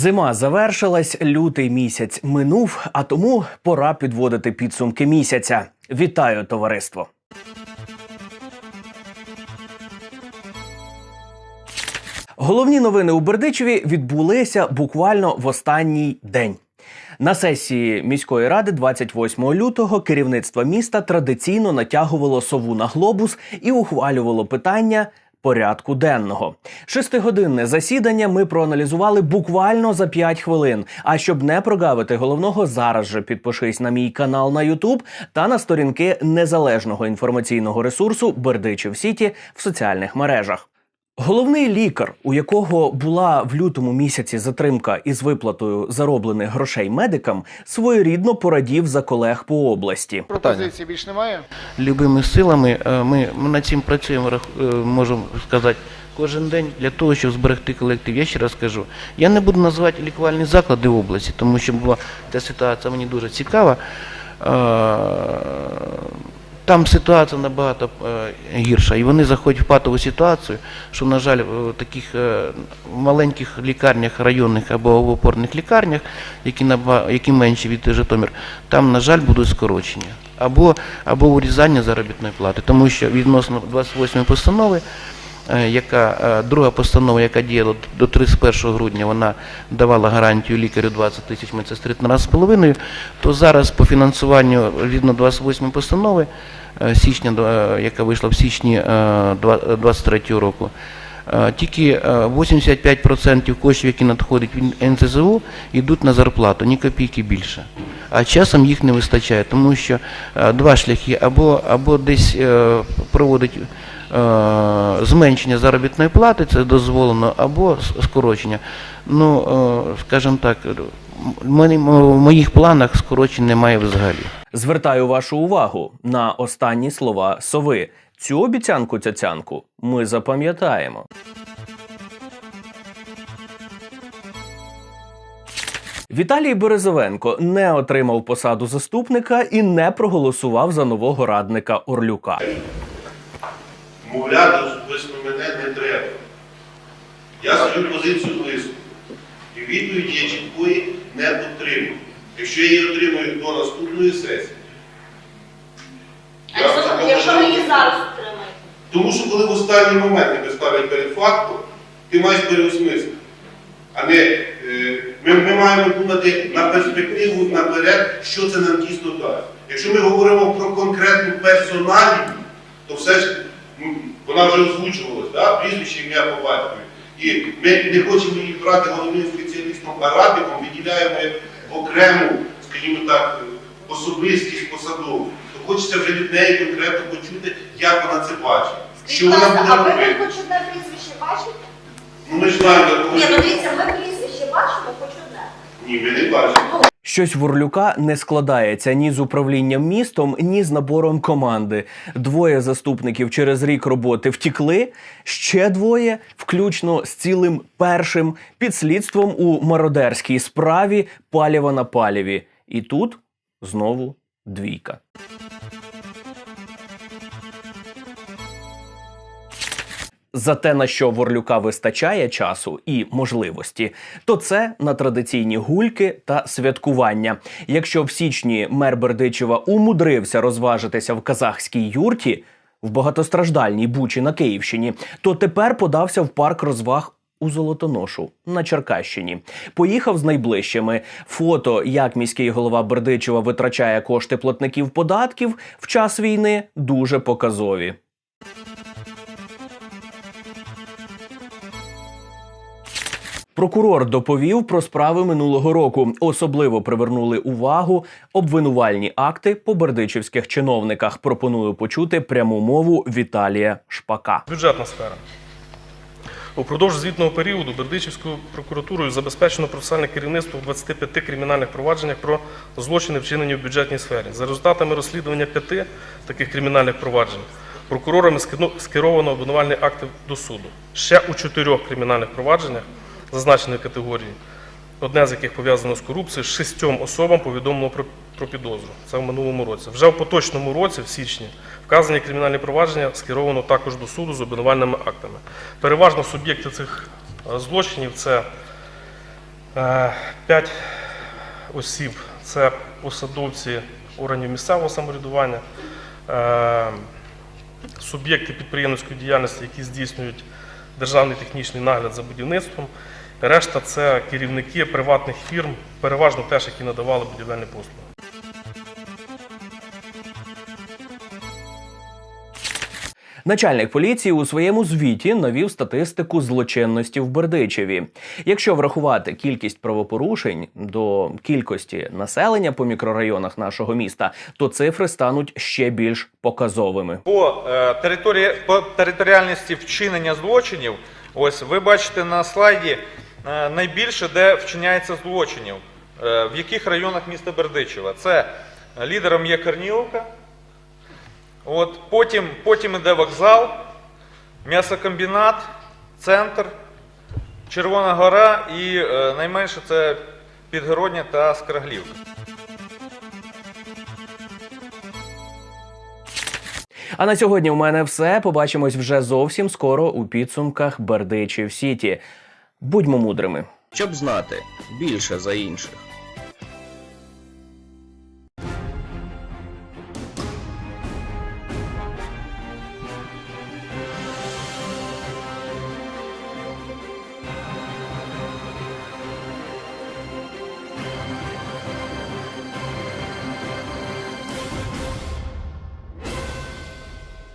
Зима завершилась, лютий місяць минув, а тому пора підводити підсумки місяця. Вітаю, товариство! Головні новини у Бердичеві відбулися буквально в останній день. На сесії міської ради 28 лютого керівництво міста традиційно натягувало сову на глобус і ухвалювало питання порядку денного. Шестигодинне засідання ми проаналізували буквально за 5 хвилин. А щоб не прогавити головного, зараз же підпишись на мій канал на YouTube та на сторінки незалежного інформаційного ресурсу Бердичів Сіті в соціальних мережах. Головний лікар, у якого була в лютому місяці затримка із виплатою зароблених грошей медикам, своєрідно порадів за колег по області. Пропозиції більш немає? любими силами. е, Ми, над цим працюємо, е, можемо сказати, кожен день для того, щоб зберегти колектив. Я ще раз кажу, я не буду називати лікувальні заклади в області, тому що була ця ситуація мені дуже цікава. Там ситуація набагато е, гірша, і вони заходять в патову ситуацію, що, на жаль, в таких е, маленьких лікарнях, районних або в опорних лікарнях, які, які менші від Житомир, там, на жаль, будуть скорочення або, або урізання заробітної плати, тому що відносно 28 постанови, яка е, друга постанова, яка діяла до 31 грудня, вона давала гарантію лікарю 20 тисяч медсестри на раз з половиною, то зараз по фінансуванню згідно 28 постанови е, січня, е, яка вийшла в січні е, 23 року. е, Тільки е, 85% коштів, які надходять в НСЗУ, йдуть на зарплату, ні копійки більше. А часом їх не вистачає, тому що е, два шляхи або, або десь е, проводить е, зменшення заробітної плати, це дозволено, або скорочення. Ну, е, скажімо так, в моїх планах скорочень немає взагалі. Звертаю вашу увагу на останні слова сови. Цю обіцянку цяцянку ми запам'ятаємо. Віталій Березовенко не отримав посаду заступника і не проголосував за нового радника Орлюка. Мовляти особисто мене не треба. Я свою позицію висловив. І відповіді я чіткої не отримав. Якщо я її отримую до наступної сесії, я якщо- такому якщо ви її зараз отримаєте? Тому що коли в останній момент тебе ставлять перед фактом, ти маєш переосмислити. А не е, ми, ми маємо думати на перспективу наперед, що це нам дійсно дасть. Якщо ми говоримо про конкретну персоналію, то все ж вона вже озвучувалась, да? прізвище ім'я по батькові. І ми не хочемо її брати головним спеціалістом, а радником виділяємо як окрему, скажімо так, особистість посадову. То хочеться вже від неї конкретно почути, як вона це бачить. Що вона буде ласка, а ви робити? хоч одне прізвище бачите? Ну ми ж знаємо, Ні, ну ми- дивіться, ви прізвище бачите, хоч одне. Ні, ми не бачимо. Щось в Орлюка не складається ні з управлінням містом, ні з набором команди. Двоє заступників через рік роботи втікли. Ще двоє, включно з цілим першим, підслідством у мародерській справі паліва на паліві. І тут знову двійка. За те, на що в Орлюка вистачає часу і можливості, то це на традиційні гульки та святкування. Якщо в січні мер Бердичева умудрився розважитися в казахській юрті в багатостраждальній бучі на Київщині, то тепер подався в парк розваг. У Золотоношу на Черкащині поїхав з найближчими фото, як міський голова Бердичева витрачає кошти платників податків в час війни, дуже показові. Прокурор доповів про справи минулого року. Особливо привернули увагу обвинувальні акти по бердичівських чиновниках. Пропоную почути пряму мову Віталія Шпака. Бюджетна сфера. Упродовж звітного періоду Бердичівською прокуратурою забезпечено процесуальне керівництво в 25 кримінальних провадженнях про злочини, вчинені в бюджетній сфері. За результатами розслідування п'яти таких кримінальних проваджень прокурорами скеровано обвинувальні акти до суду. Ще у чотирьох кримінальних провадженнях зазначеної категорії, одне з яких пов'язано з корупцією, шістьом особам повідомлено про, про підозру. Це в минулому році. Вже в поточному році, в січні, вказані кримінальні провадження скеровано також до суду з обвинувальними актами. Переважно суб'єкти цих е, злочинів це Е, П'ять осіб це посадовці органів місцевого самоврядування, е, суб'єкти підприємницької діяльності, які здійснюють державний технічний нагляд за будівництвом. Решта це керівники приватних фірм, переважно теж, які надавали будівельні послуги. Начальник поліції у своєму звіті навів статистику злочинності в Бердичеві. Якщо врахувати кількість правопорушень до кількості населення по мікрорайонах нашого міста, то цифри стануть ще більш показовими. По, е, території, по територіальності вчинення злочинів, ось ви бачите на слайді найбільше, де вчиняється злочинів, е, в яких районах міста Бердичева. Це е, лідером є Корніловка, от, потім, потім іде вокзал, м'ясокомбінат, центр, Червона гора і е, найменше це Підгородня та Скраглівка. А на сьогодні у мене все. Побачимось вже зовсім скоро у підсумках Бердичів Сіті. Будьмо мудрими. щоб знати більше за інших.